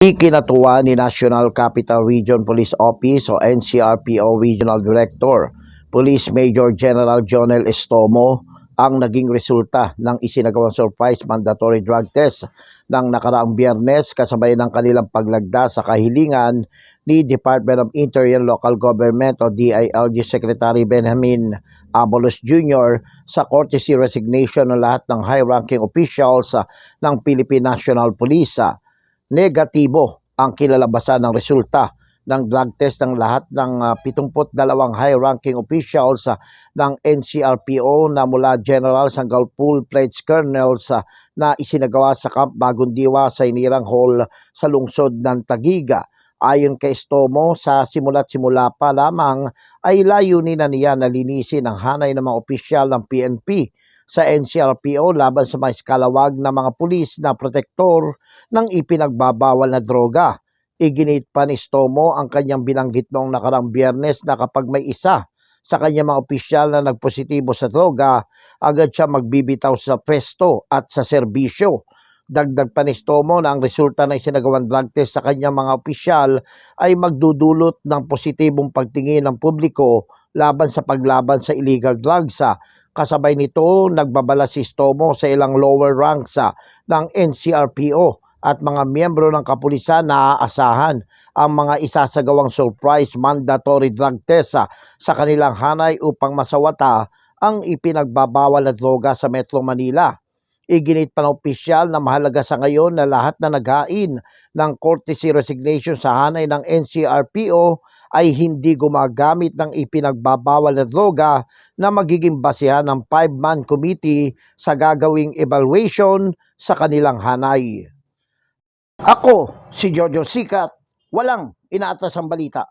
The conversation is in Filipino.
Ikinatuwa ni National Capital Region Police Office o NCRPO Regional Director, Police Major General Jonel Estomo ang naging resulta ng isinagawang surprise mandatory drug test ng nakaraang biyernes kasabay ng kanilang paglagda sa kahilingan ni Department of Interior Local Government o DILG Secretary Benjamin Abalos Jr. sa courtesy resignation ng lahat ng high-ranking officials ng Philippine National Police. Negatibo ang kilalabasan ng resulta ng drug test ng lahat ng ah, 72 high-ranking officials ah, ng NCRPO na mula generals hanggang full-fledged colonels ah, na isinagawa sa Camp Bagong Diwa sa Inirang Hall sa lungsod ng Tagiga. Ayon kay Stomo, sa simula't simula pa lamang ay layunin na niya na linisin ang hanay ng mga opisyal ng PNP sa NCRPO laban sa mga iskalawag na mga pulis na protektor ng ipinagbabawal na droga. Iginit pa ni Stomo ang kanyang binanggit noong nakarang biyernes na kapag may isa sa kanyang mga opisyal na nagpositibo sa droga, agad siya magbibitaw sa pwesto at sa serbisyo. Dagdag pa ni Stomo na ang resulta ng isinagawang drug test sa kanyang mga opisyal ay magdudulot ng positibong pagtingin ng publiko laban sa paglaban sa illegal drugs. ah. Kasabay nito, nagbabala si Stomo sa ilang lower ranks ah, ng NCRPO at mga miyembro ng kapulisan na aasahan ang mga isasagawang surprise mandatory drug test ah, sa kanilang hanay upang masawata ang ipinagbabawal na droga sa Metro Manila. Iginit pa ng opisyal na mahalaga sa ngayon na lahat na naghain ng courtesy resignation sa hanay ng NCRPO ay hindi gumagamit ng ipinagbabawal na droga na magiging basehan ng five-man committee sa gagawing evaluation sa kanilang hanay. Ako, si Jojo Sikat, walang inaatas ang balita.